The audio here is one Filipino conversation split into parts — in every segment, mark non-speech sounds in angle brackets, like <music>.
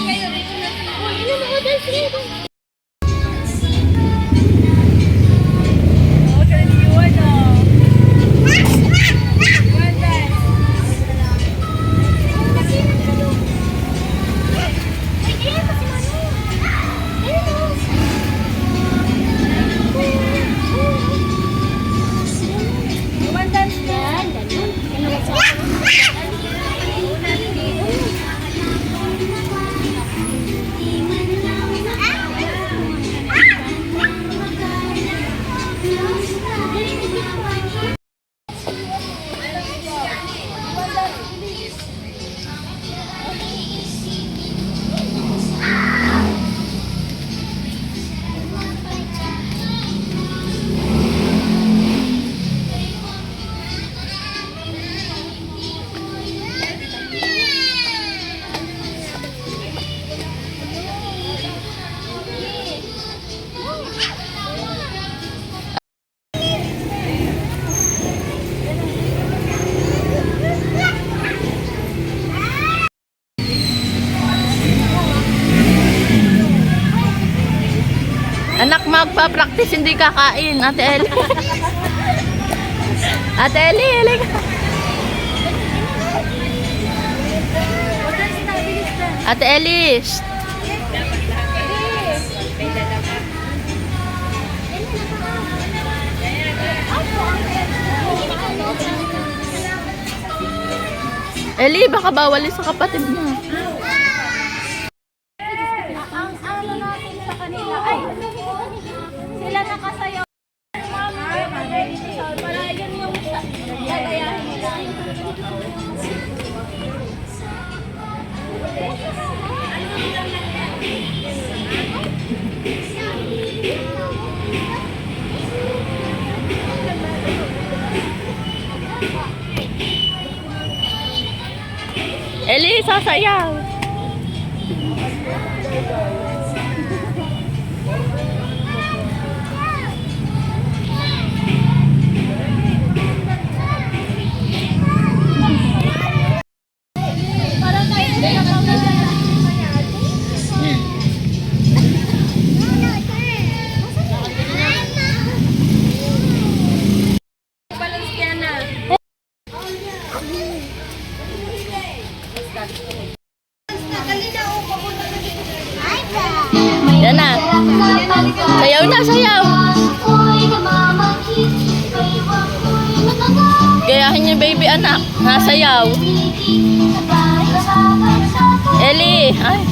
Ой, не могу досрезать. Anak, magpa-practice, hindi kakain. Ate Eli. <laughs> Ate Eli, Eli. Ate Elis. Eli, baka bawal sa kapatid niya. Eli, sasayaw. Yan na. Sayaw na, sayaw. Gayahin niya baby anak. Nasayaw. Ellie. Ay.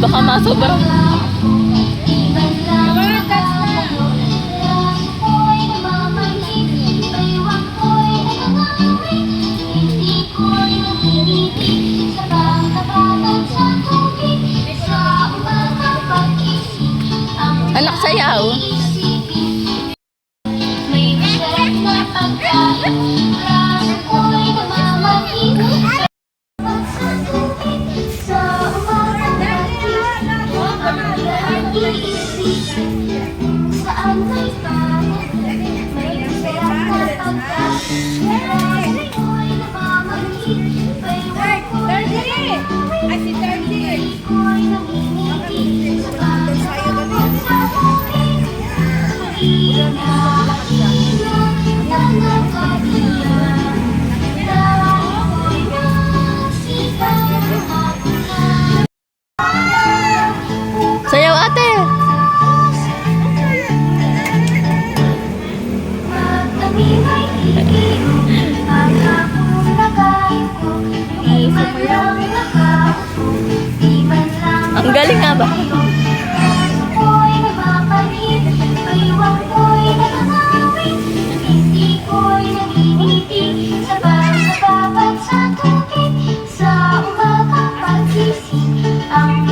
baka masobra. Yay!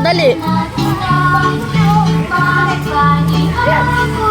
Dali. Ate,